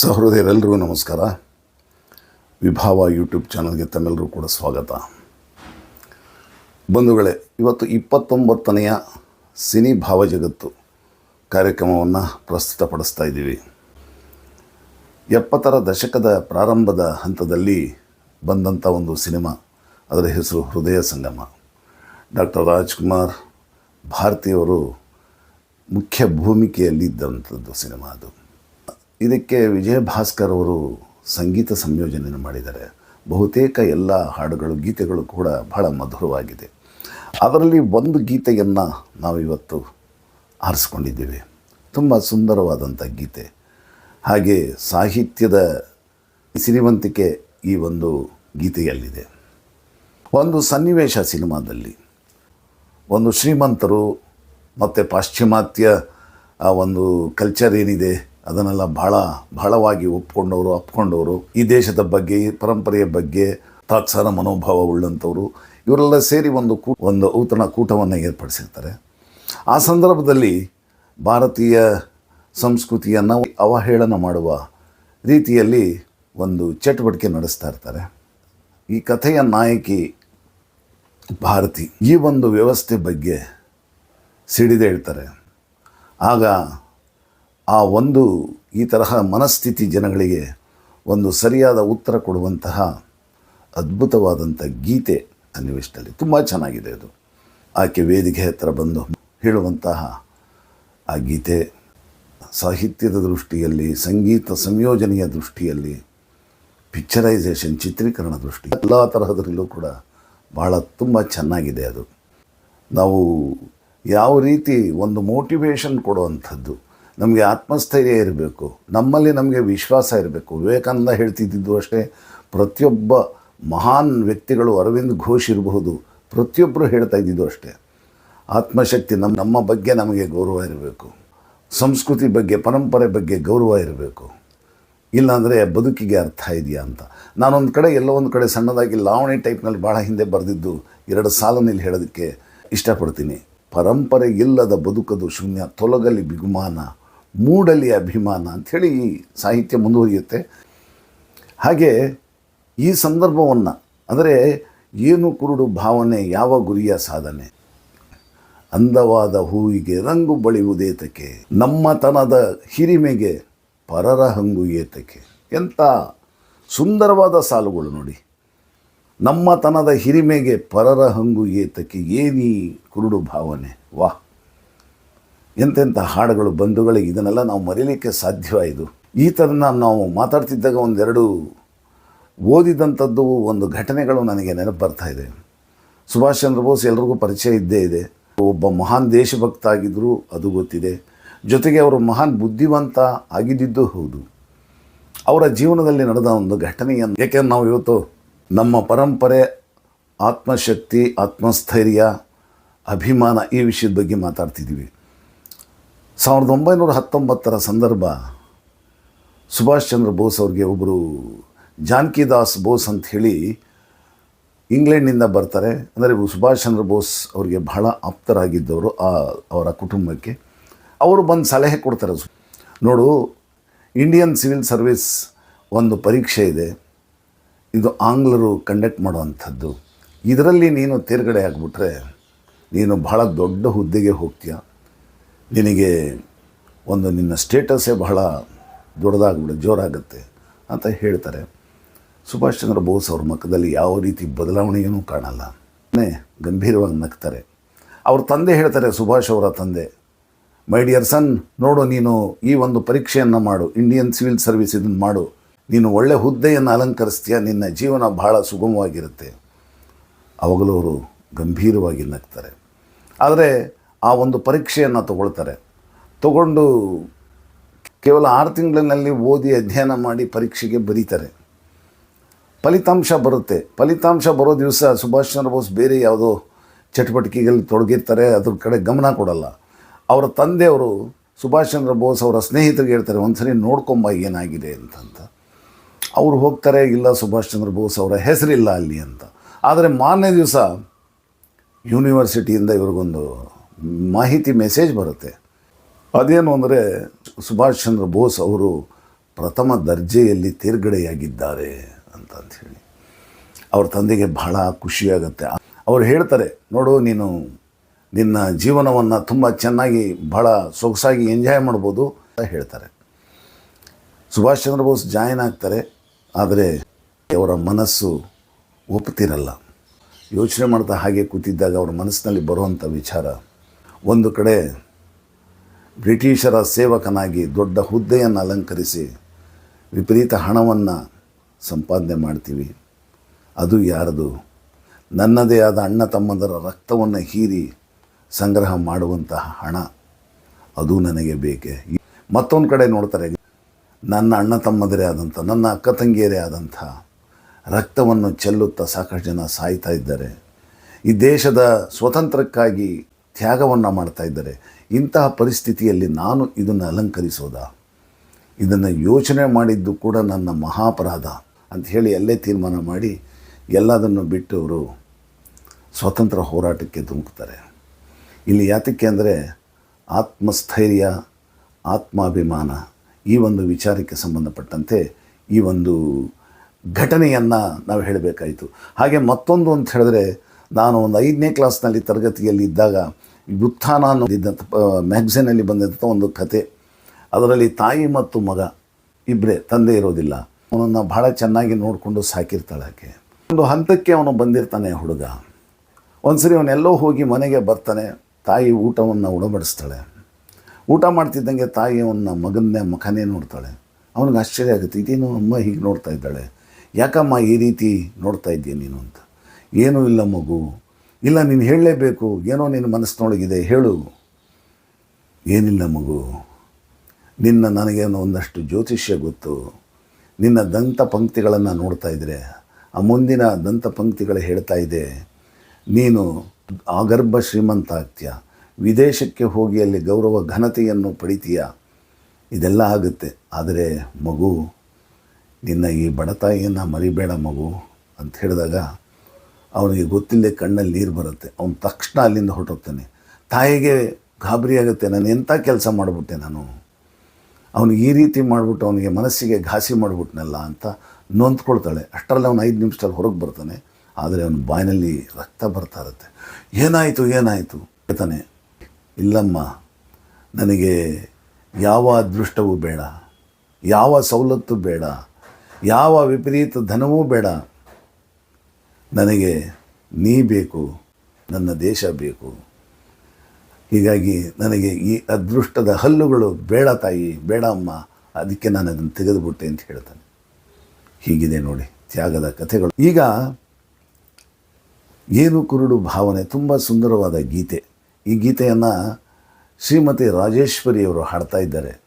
ಸಹೃದಯರೆಲ್ಲರಿಗೂ ನಮಸ್ಕಾರ. ವಿಭಾವ ಯೂಟ್ಯೂಬ್ ಚಾನಲ್ಗೆ ತಮ್ಮೆಲ್ಲರೂ ಕೂಡ ಸ್ವಾಗತ. ಬಂಧುಗಳೇ, ಇವತ್ತು ಇಪ್ಪತ್ತೊಂಬತ್ತನೆಯ ಸಿನಿ ಭಾವಜಗತ್ತು ಕಾರ್ಯಕ್ರಮವನ್ನು ಪ್ರಸ್ತುತಪಡಿಸ್ತಾ ಇದ್ದೀವಿ. ಎಪ್ಪತ್ತರ ದಶಕದ ಪ್ರಾರಂಭದ ಹಂತದಲ್ಲಿ ಬಂದಂಥ ಒಂದು ಸಿನಿಮಾ, ಅದರ ಹೆಸರು ಹೃದಯ ಸಂಗಮ. ಡಾಕ್ಟರ್ ರಾಜ್ಕುಮಾರ್ ಭಾರತಿಯವರು ಮುಖ್ಯ ಭೂಮಿಕೆಯಲ್ಲಿ ಇದ್ದಂಥದ್ದು ಸಿನಿಮಾ ಅದು. ಇದಕ್ಕೆ ವಿಜಯ ಭಾಸ್ಕರ್ ಅವರು ಸಂಗೀತ ಸಂಯೋಜನೆಯನ್ನು ಮಾಡಿದ್ದಾರೆ. ಬಹುತೇಕ ಎಲ್ಲ ಹಾಡುಗಳು, ಗೀತೆಗಳು ಕೂಡ ಬಹಳ ಮಧುರವಾಗಿದೆ. ಅದರಲ್ಲಿ ಒಂದು ಗೀತೆಯನ್ನು ನಾವು ಇವತ್ತು ಆರಿಸ್ಕೊಂಡಿದ್ದೀವಿ ತುಂಬ ಸುಂದರವಾದಂಥ ಗೀತೆ. ಹಾಗೆ ಸಾಹಿತ್ಯದ ಸಿರಿವಂತಿಕೆ ಈ ಒಂದು ಗೀತೆಯಲ್ಲಿದೆ. ಒಂದು ಸನ್ನಿವೇಶ ಸಿನಿಮಾದಲ್ಲಿ ಒಂದು ಶ್ರೀಮಂತರು ಮತ್ತು ಪಾಶ್ಚಿಮಾತ್ಯ ಒಂದು ಕಲ್ಚರ್ ಏನಿದೆ ಅದನ್ನೆಲ್ಲ ಭಾಳ ಬಹಳವಾಗಿ ಒಪ್ಕೊಂಡವರು, ಅಪ್ಕೊಂಡವರು, ಈ ದೇಶದ ಬಗ್ಗೆ, ಈ ಪರಂಪರೆಯ ಬಗ್ಗೆ, ತಾತ್ಸಾರ ಮನೋಭಾವ ಉಳ್ಳಂಥವರು, ಇವರೆಲ್ಲ ಸೇರಿ ಒಂದು ಕೂ, ಒಂದು ಔತಣ ಕೂಟವನ್ನು ಏರ್ಪಡಿಸಿರ್ತಾರೆ. ಆ ಸಂದರ್ಭದಲ್ಲಿ ಭಾರತೀಯ ಸಂಸ್ಕೃತಿಯನ್ನು ಅವಹೇಳನ ಮಾಡುವ ರೀತಿಯಲ್ಲಿ ಒಂದು ಚಟುವಟಿಕೆ ನಡೆಸ್ತಾ ಇರ್ತಾರೆ. ಈ ಕಥೆಯ ನಾಯಕಿ ಭಾರತಿ ಈ ಒಂದು ವ್ಯವಸ್ಥೆ ಬಗ್ಗೆ ಸಿಡಿದೇಳ್ತಾರೆ ಆಗ ಆ ಒಂದು ಈ ತರಹ ಮನಸ್ಥಿತಿ ಜನಗಳಿಗೆ ಒಂದು ಸರಿಯಾದ ಉತ್ತರ ಕೊಡುವಂತಹ ಅದ್ಭುತವಾದಂಥ ಗೀತೆ ಸನ್ನಿವೇಶದಲ್ಲಿ ತುಂಬ ಚೆನ್ನಾಗಿದೆ ಅದು. ಆಕೆ ವೇದಿಕೆ ಹತ್ತಿರ ಬಂದು ಹೇಳುವಂತಹ ಆ ಗೀತೆ ಸಾಹಿತ್ಯದ ದೃಷ್ಟಿಯಲ್ಲಿ, ಸಂಗೀತ ಸಂಯೋಜನೆಯ ದೃಷ್ಟಿಯಲ್ಲಿ ಪಿಕ್ಚರೈಸೇಷನ್ ಚಿತ್ರೀಕರಣ ದೃಷ್ಟಿ ಎಲ್ಲ ತರಹದರಲ್ಲೂ ಕೂಡ ಭಾಳ ತುಂಬ ಚೆನ್ನಾಗಿದೆ ಅದು. ನಾವು ಯಾವ ರೀತಿ ಒಂದು ಮೋಟಿವೇಶನ್ ಕೊಡುವಂಥದ್ದು ನಮಗೆ ಆತ್ಮಸ್ಥೈರ್ಯ ಇರಬೇಕು, ನಮ್ಮಲ್ಲಿ ನಮಗೆ ವಿಶ್ವಾಸ ಇರಬೇಕು. ವಿವೇಕಾನಂದ ಹೇಳ್ತಿದ್ದಿದ್ದು ಅಷ್ಟೇ, ಪ್ರತಿಯೊಬ್ಬ ಮಹಾನ್ ವ್ಯಕ್ತಿಗಳು ಅರವಿಂದ್ ಘೋಷ್ ಇರಬಹುದು ಪ್ರತಿಯೊಬ್ಬರು ಹೇಳ್ತಾ ಇದ್ದಿದ್ದು ಅಷ್ಟೇ. ಆತ್ಮಶಕ್ತಿ ನಮ್ಮ ನಮ್ಮ ಬಗ್ಗೆ ನಮಗೆ ಗೌರವ ಇರಬೇಕು. ಸಂಸ್ಕೃತಿ ಬಗ್ಗೆ, ಪರಂಪರೆ ಬಗ್ಗೆ ಗೌರವ ಇರಬೇಕು. ಇಲ್ಲಾಂದರೆ ಬದುಕಿಗೆ ಅರ್ಥ ಇದೆಯಾ ಅಂತ. ನಾನೊಂದು ಕಡೆ ಎಲ್ಲೋ ಒಂದು ಕಡೆ ಸಣ್ಣದಾಗಿ ಲಾವಣಿ ಟೈಪ್ನಲ್ಲಿ ಭಾಳ ಹಿಂದೆ ಬರೆದಿದ್ದು, ಎರಡು ಸಾಲಿನಲ್ಲಿ ಹೇಳೋದಕ್ಕೆ ಇಷ್ಟಪಡ್ತೀನಿ. ಪರಂಪರೆ ಇಲ್ಲದ ಬದುಕದು ಶೂನ್ಯ, ತೊಲಗಲಿ ಬಿಗುಮಾನ ಮೂಡಲಿ ಅಭಿಮಾನ ಅಂಥೇಳಿ ಈ ಸಾಹಿತ್ಯ ಮುಂದುವರಿಯುತ್ತೆ. ಹಾಗೆ ಈ ಸಂದರ್ಭವನ್ನು, ಅಂದರೆ ಏನು ಕುರುಡು ಭಾವನೆ, ಯಾವ ಗುರಿಯ ಸಾಧನೆ? ಅಂದವಾದ ಹೂವಿಗೆ ರಂಗು ಬಳಿಯುವುದೇತಕ್ಕೆ ನಮ್ಮತನದ ಹಿರಿಮೆಗೆ ಪರರ ಹಂಗು ಏತಕ್ಕೆ ಎಂಥ ಸುಂದರವಾದ ಸಾಲುಗಳು ನೋಡಿ. ನಮ್ಮತನದ ಹಿರಿಮೆಗೆ ಪರರ ಹಂಗು ಏತಕ್ಕೆ ಏನೀ ಕುರುಡು ಭಾವನೆ? ವಾಹ್! ಎಂತೆಂಥ ಹಾಡುಗಳು, ಬಂಧುಗಳಿಗೆ ಇದನ್ನೆಲ್ಲ ನಾವು ಮರೀಲಿಕ್ಕೆ ಸಾಧ್ಯವಾಯಿತು ಈ ಥರನ ನಾವು ಮಾತಾಡ್ತಿದ್ದಾಗ ಒಂದೆರಡು ಓದಿದಂಥದ್ದು ಒಂದು ಘಟನೆಗಳು ನನಗೆ ನೆನಪು ಬರ್ತಾ ಇದೆ. ಸುಭಾಷ್ ಚಂದ್ರ ಬೋಸ್ ಎಲ್ರಿಗೂ ಪರಿಚಯ ಇದ್ದೇ ಇದೆ. ಒಬ್ಬ ಮಹಾನ್ ದೇಶಭಕ್ತ ಆಗಿದ್ದರು ಅದು ಗೊತ್ತಿದೆ. ಜೊತೆಗೆ ಅವರು ಮಹಾನ್ ಬುದ್ಧಿವಂತ ಆಗಿದ್ದಿದ್ದು ಹೌದು. ಅವರ ಜೀವನದಲ್ಲಿ ನಡೆದ ಒಂದು ಘಟನೆಯನ್ನು ಏಕೆಂದ್ರೆ ನಾವು ಇವತ್ತು ನಮ್ಮ ಪರಂಪರೆ, ಆತ್ಮಶಕ್ತಿ, ಆತ್ಮಸ್ಥೈರ್ಯ, ಅಭಿಮಾನ ಈ ವಿಷಯದ ಬಗ್ಗೆ ಮಾತಾಡ್ತಿದ್ದೀವಿ. ಸಾವಿರದ ಒಂಬೈನೂರ ಹತ್ತೊಂಬತ್ತರ ಸಂದರ್ಭ ಸುಭಾಷ್ ಚಂದ್ರ ಬೋಸ್ ಅವ್ರಿಗೆ ಒಬ್ಬರು ಜಾನಕಿದಾಸ್ ಬೋಸ್ ಅಂತ ಹೇಳಿ ಇಂಗ್ಲೆಂಡಿಂದ ಬರ್ತಾರೆ. ಅಂದರೆ ಸುಭಾಷ್ ಚಂದ್ರ ಬೋಸ್ ಅವರಿಗೆ ಬಹಳ ಆಪ್ತರಾಗಿದ್ದವರು ಆ ಅವರ ಕುಟುಂಬಕ್ಕೆ. ಅವರು ಬಂದು ಸಲಹೆ ಕೊಡ್ತಾರೆ. ನೋಡು ಇಂಡಿಯನ್ ಸಿವಿಲ್ ಸರ್ವಿಸ್ ಒಂದು ಪರೀಕ್ಷೆ ಇದೆ. ಇದು ಆಂಗ್ಲರು ಕಂಡಕ್ಟ್ ಮಾಡುವಂಥದ್ದು. ಇದರಲ್ಲಿ ನೀನು ತೇರ್ಗಡೆ ಆಗಿಬಿಟ್ರೆ ನೀನು ಬಹಳ ದೊಡ್ಡ ಹುದ್ದೆಗೆ ಹೋಗ್ತೀಯ. ನಿನಗೆ ಒಂದು ನಿನ್ನ ಸ್ಟೇಟಸ್ಸೇ ಬಹಳ ದೊಡ್ಡದಾಗ್ಬಿಡು, ಜೋರಾಗುತ್ತೆ ಅಂತ ಹೇಳ್ತಾರೆ. ಸುಭಾಷ್ ಚಂದ್ರ ಬೋಸ್ ಅವ್ರ ಮುಖದಲ್ಲಿ ಯಾವ ರೀತಿ ಬದಲಾವಣೆಯೂ ಕಾಣಲ್ಲ. ಗಂಭೀರವಾಗಿ ನಗ್ತಾರೆ. ಅವ್ರ ತಂದೆ ಹೇಳ್ತಾರೆ, ಸುಭಾಷ್ ಅವರ ತಂದೆ ಮೈ ಡಿಯರ್ ಸನ್ ನೋಡು, ನೀನು ಈ ಒಂದು ಪರೀಕ್ಷೆಯನ್ನು ಮಾಡು ಇಂಡಿಯನ್ ಸಿವಿಲ್ ಸರ್ವಿಸ್ ಇದನ್ನು ಮಾಡು. ನೀನು ಒಳ್ಳೆ ಹುದ್ದೆಯನ್ನು ಅಲಂಕರಿಸ್ತೀಯ? ನಿನ್ನ ಜೀವನ ಬಹಳ ಸುಗಮವಾಗಿರುತ್ತೆ. ಅವಾಗಲೂ ಅವರು ಗಂಭೀರವಾಗಿ ನಗ್ತಾರೆ. ಆದರೆ ಆ ಒಂದು ಪರೀಕ್ಷೆಯನ್ನು ತಗೊಳ್ತಾರೆ. ತಗೊಂಡು ಕೇವಲ ಆರು ತಿಂಗಳಿನಲ್ಲಿ ಓದಿ ಅಧ್ಯಯನ ಮಾಡಿ ಪರೀಕ್ಷೆಗೆ ಬರೀತಾರೆ. ಫಲಿತಾಂಶ ಬರುತ್ತೆ. ಫಲಿತಾಂಶ ಬರೋ ದಿವಸ ಸುಭಾಷ್ ಚಂದ್ರ ಬೋಸ್ ಬೇರೆ ಯಾವುದೋ ಚಟುವಟಿಕೆಗಳಲ್ಲಿ ತೊಡಗಿರ್ತಾರೆ, ಅದ್ರ ಕಡೆ ಗಮನ ಕೊಡಲ್ಲ. ಅವರ ತಂದೆಯವರು ಸುಭಾಷ್ ಚಂದ್ರ ಬೋಸ್ ಅವರ ಸ್ನೇಹಿತರಿಗೆ ಹೇಳ್ತಾರೆ ಒಂದು ಸರಿ ನೋಡ್ಕೊಂಬ ಏನಾಗಿದೆ ಅಂತಂತ. ಅವರು ಹೋಗ್ತಾರೆ, ಇಲ್ಲ ಸುಭಾಷ್ ಚಂದ್ರ ಬೋಸ್ ಅವರ ಹೆಸರಿಲ್ಲ ಅಲ್ಲಿ ಅಂತ. ಆದರೆ ಮಾರನೇ ದಿವಸ ಯೂನಿವರ್ಸಿಟಿಯಿಂದ ಇವ್ರಿಗೊಂದು ಮಾಹಿತಿ ಮೆಸೇಜ್ ಬರುತ್ತೆ. ಅದೇನು ಅಂದರೆ ಸುಭಾಷ್ ಚಂದ್ರ ಬೋಸ್ ಅವರು ಪ್ರಥಮ ದರ್ಜೆಯಲ್ಲಿ ತೇರ್ಗಡೆಯಾಗಿದ್ದಾರೆ ಅಂತ ಹೇಳಿ. ಅವ್ರ ತಂದೆಗೆ ಬಹಳ ಖುಷಿಯಾಗುತ್ತೆ. ಅವ್ರು ಹೇಳ್ತಾರೆ, ನೋಡು, ನೀನು ನಿನ್ನ ಜೀವನವನ್ನು ತುಂಬ ಚೆನ್ನಾಗಿ, ಬಹಳ ಸೊಗಸಾಗಿ ಎಂಜಾಯ್ ಮಾಡ್ಬೋದು ಅಂತ ಹೇಳ್ತಾರೆ. ಸುಭಾಷ್ ಚಂದ್ರ ಬೋಸ್ ಜಾಯಿನ್ ಆಗ್ತಾರೆ, ಆದರೆ ಅವರ ಮನಸ್ಸು ಒಪ್ಪುತ್ತಿರಲ್ಲ ಯೋಚನೆ ಮಾಡ್ತಾ ಹಾಗೆ ಕೂತಿದ್ದಾಗ ಅವ್ರ ಮನಸ್ಸಿನಲ್ಲಿ ಬರುವಂಥ ವಿಚಾರ ಒಂದು ಕಡೆ ಬ್ರಿಟಿಷರ ಸೇವಕನಾಗಿ ದೊಡ್ಡ ಹುದ್ದೆಯನ್ನು ಅಲಂಕರಿಸಿ ವಿಪರೀತ ಹಣವನ್ನು ಸಂಪಾದನೆ ಮಾಡ್ತೀವಿ. ಅದು ಯಾರದು? ನನ್ನದೇ ಆದ ಅಣ್ಣ ತಮ್ಮಂದರ ರಕ್ತವನ್ನು ಹೀರಿ ಸಂಗ್ರಹ ಮಾಡುವಂತಹ ಹಣ. ಅದು ನನಗೆ ಬೇಕೆ. ಮತ್ತೊಂದು ಕಡೆ ನೋಡ್ತಾರೆ, ನನ್ನ ಅಣ್ಣ ತಮ್ಮದರೇ ಆದಂಥ, ನನ್ನ ಅಕ್ಕ ತಂಗಿಯರೇ ಆದಂಥ ರಕ್ತವನ್ನು ಚೆಲ್ಲುತ್ತಾ ಸಾಕಷ್ಟು ಜನ ಸಾಯ್ತಾ ಇದ್ದಾರೆ. ಈ ದೇಶದ ಸ್ವಾತಂತ್ರ್ಯಕ್ಕಾಗಿ ತ್ಯಾಗವನ್ನು ಮಾಡ್ತಾ ಇದ್ದಾರೆ. ಇಂತಹ ಪರಿಸ್ಥಿತಿಯಲ್ಲಿ ನಾನು ಇದನ್ನು ಅಲಂಕರಿಸೋದಾ? ಇದನ್ನು ಯೋಚನೆ ಮಾಡಿದ್ದು ಕೂಡ ನನ್ನ ಮಹಾಪರಾಧ ಅಂತ ಹೇಳಿ ಅಲ್ಲೇ ತೀರ್ಮಾನ ಮಾಡಿ ಎಲ್ಲದನ್ನು ಬಿಟ್ಟು ಅವರು ಸ್ವತಂತ್ರ ಹೋರಾಟಕ್ಕೆ ಧುಮುಕ್ತಾರೆ. ಇಲ್ಲಿ ಯಾತಕ್ಕೆ ಅಂದರೆ ಆತ್ಮಸ್ಥೈರ್ಯ, ಆತ್ಮಾಭಿಮಾನ ಈ ಒಂದು ವಿಚಾರಕ್ಕೆ ಸಂಬಂಧಪಟ್ಟಂತೆ ಈ ಒಂದು ಘಟನೆಯನ್ನು ನಾವು ಹೇಳಬೇಕಾಯಿತು. ಹಾಗೆ ಮತ್ತೊಂದು ಅಂತ ಹೇಳಿದ್ರೆ ನಾನು ಒಂದು ಐದನೇ ಕ್ಲಾಸ್ನಲ್ಲಿ ತರಗತಿಯಲ್ಲಿ ಇದ್ದಾಗ ಗುತ್ಥಾನ ಅನ್ನೋದಿದ್ದಂಥ ಮ್ಯಾಗ್ಝಿನಲ್ಲಿ ಬಂದಂಥ ಒಂದು ಕತೆ. ಅದರಲ್ಲಿ ತಾಯಿ ಮತ್ತು ಮಗ ಇಬ್ಬರೇ ತಂದೆ ಇರೋದಿಲ್ಲ. ಅವನನ್ನು ಭಾಳ ಚೆನ್ನಾಗಿ ನೋಡಿಕೊಂಡು ಸಾಕಿರ್ತಾಳೆ ಆಕೆ. ಒಂದು ಹಂತಕ್ಕೆ ಅವನು ಬಂದಿರ್ತಾನೆ ಹುಡುಗ. ಒಂದ್ಸರಿ ಅವನೆಲ್ಲೋ ಹೋಗಿ ಮನೆಗೆ ಬರ್ತಾನೆ, ತಾಯಿ ಊಟವನ್ನು ಉಣಬಡಿಸ್ತಾಳೆ. ಊಟ ಮಾಡ್ತಿದ್ದಂಗೆ ತಾಯಿ ಅವನ ಮಗನ್ನೇ ಮುಖನೇ ನೋಡ್ತಾಳೆ. ಅವನಿಗೆ ಆಶ್ಚರ್ಯ ಆಗುತ್ತೆ, ಇದೇನು ಅಮ್ಮ ಹೀಗೆ ನೋಡ್ತಾ ಇದ್ದಾಳೆ? ಯಾಕಮ್ಮ ಈ ರೀತಿ ನೋಡ್ತಾ ಇದ್ದೀಯ ನೀನು ಅಂತ. ಏನೂ ಇಲ್ಲ ಮಗು. ಇಲ್ಲ, ನೀನು ಹೇಳಲೇಬೇಕು. ಏನೋ ನಿನ್ನ ಮನಸ್ಸಿನೊಳಗಿದೆ, ಹೇಳು. ಏನಿಲ್ಲ ಮಗು. ನಿನ್ನ ನನಗೇನೋ ಒಂದಷ್ಟು ಜ್ಯೋತಿಷ್ಯ ಗೊತ್ತು. ನಿನ್ನ ದಂತ ಪಂಕ್ತಿಗಳನ್ನು ನೋಡ್ತಾ ಇದ್ದರೆ ಆ ಮುಂದಿನ ದಂತ ಪಂಕ್ತಿಗಳು ಹೇಳ್ತಾ ಇದೆ, ನೀನು ಆಗರ್ಭ ಶ್ರೀಮಂತ ಆಗ್ತೀಯ. ವಿದೇಶಕ್ಕೆ ಹೋಗಿ ಅಲ್ಲಿ ಗೌರವ, ಘನತೆಯನ್ನು ಪಡಿತೀಯ. ಇದೆಲ್ಲ ಆಗುತ್ತೆ. ಆದರೆ ಮಗು, ನಿನ್ನ ಈ ಬಡತಾಯಿಯನ್ನು ಮರಿಬೇಡ ಮಗು ಅಂತ ಹೇಳಿದಾಗ ಅವನಿಗೆ ಗೊತ್ತಿಲ್ಲದೆ ಕಣ್ಣಲ್ಲಿ ನೀರು ಬರುತ್ತೆ. ಅವನು ತಕ್ಷಣ ಅಲ್ಲಿಂದ ಹೊರಟೋಗ್ತಾನೆ. ತಾಯಿಗೆ ಗಾಬರಿ ಆಗುತ್ತೆ. ನಾನು ಎಂಥ ಕೆಲಸ ಮಾಡಿಬಿಟ್ಟೆ ನಾನು? ಅವನಿಗೆ ಈ ರೀತಿ ಮಾಡಿಬಿಟ್ಟು ಅವನಿಗೆ ಮನಸ್ಸಿಗೆ ಘಾಸಿ ಮಾಡಿಬಿಟ್ನಲ್ಲ ಅಂತ ನೊಂದ್ಕೊಳ್ತಾಳೆ. ಅಷ್ಟರಲ್ಲಿ ಅವನು ಐದು ನಿಮಿಷದಲ್ಲಿ ಹೊರಗೆ ಬರ್ತಾನೆ. ಆದರೆ ಅವನ ಬಾಯಿನಲ್ಲಿ ರಕ್ತ ಬರ್ತಾ ಇರುತ್ತೆ. ಏನಾಯಿತು ಏನಾಯಿತು? ಹೇಳ್ತಾನೆ, ಇಲ್ಲಮ್ಮ, ನನಗೆ ಯಾವ ಅದೃಷ್ಟವೂ ಬೇಡ. ಯಾವ ಸವಲತ್ತು ಬೇಡ. ಯಾವ ವಿಪರೀತ ಧನವೂ ಬೇಡ. ನನಗೆ ನೀ ಬೇಕು, ನನ್ನ ದೇಶ ಬೇಕು. ಹೀಗಾಗಿ ನನಗೆ ಈ ಅದೃಷ್ಟದ ಹಲ್ಲುಗಳು ಬೇಡ ತಾಯಿ, ಬೇಡ ಅಮ್ಮ, ಅದಕ್ಕೆ ನಾನು ಅದನ್ನು ತೆಗೆದುಬಿಟ್ಟೆ ಅಂತ ಹೇಳ್ತಾನೆ. ಹೀಗಿದೆ ನೋಡಿ ತ್ಯಾಗದ ಕಥೆಗಳು. ಈಗ ಏನು ಕುರುಡು ಭಾವನೆ, ತುಂಬ ಸುಂದರವಾದ ಗೀತೆ. ಈ ಗೀತೆಯನ್ನು ಶ್ರೀಮತಿ ರಾಜೇಶ್ವರಿಯವರು ಹಾಡ್ತಾ ಇದ್ದಾರೆ.